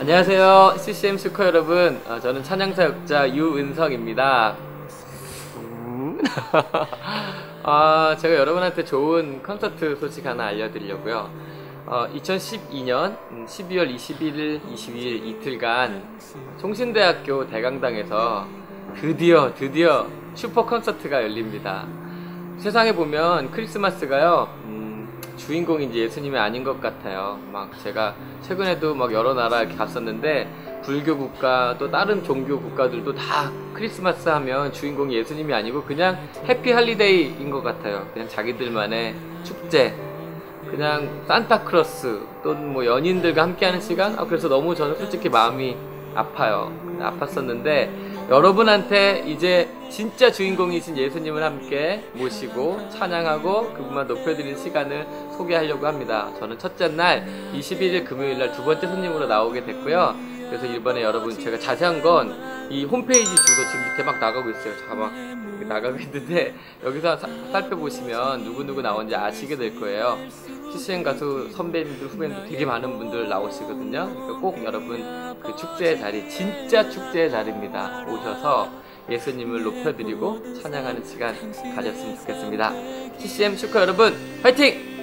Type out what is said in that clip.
안녕하세요. CCM 슈커 여러분. 어, 저는 찬양사 역자 유은석입니다. 음. 아, 제가 여러분한테 좋은 콘서트 소식 하나 알려드리려고요. 어, 2012년 12월 21일, 22일 이틀간 총신대학교 대강당에서 드디어, 드디어 슈퍼 콘서트가 열립니다. 세상에 보면 크리스마스가요, 음, 주인공이 이제 예수님이 아닌 것 같아요. 막 제가 최근에도 막 여러 나라 이렇게 갔었는데 불교 국가 또 다른 종교 국가들도 다 크리스마스 하면 주인공이 예수님이 아니고 그냥 해피 할리데이인 것 같아요. 그냥 자기들만의 축제, 그냥 산타크로스 또는 뭐 연인들과 함께하는 시간. 아, 그래서 너무 저는 솔직히 마음이 아파요. 아팠었는데 여러분한테 이제 진짜 주인공이신 예수님을 함께 모시고 찬양하고 그분만 높여드리는 시간을 소개하려고 합니다. 저는 첫째 날 21일 금요일 날 두 번째 손님으로 나오게 됐고요. 그래서 이번에 여러분 제가 자세한 건 이 홈페이지 주소 지금 밑에 막 나가고 있어요. 잠깐 나가고 있는데 여기서 사- 살펴보시면 누구누구 나온지 아시게 될 거예요. CCM 가수 선배님들 후배님들 되게 많은 분들 나오시거든요. 그러니까 꼭 여러분 그 축제의 자리 진짜 축제의 자리입니다. 오셔서 예수님을 높여드리고 찬양하는 시간 가졌으면 좋겠습니다. CCM 슈커 여러분 화이팅!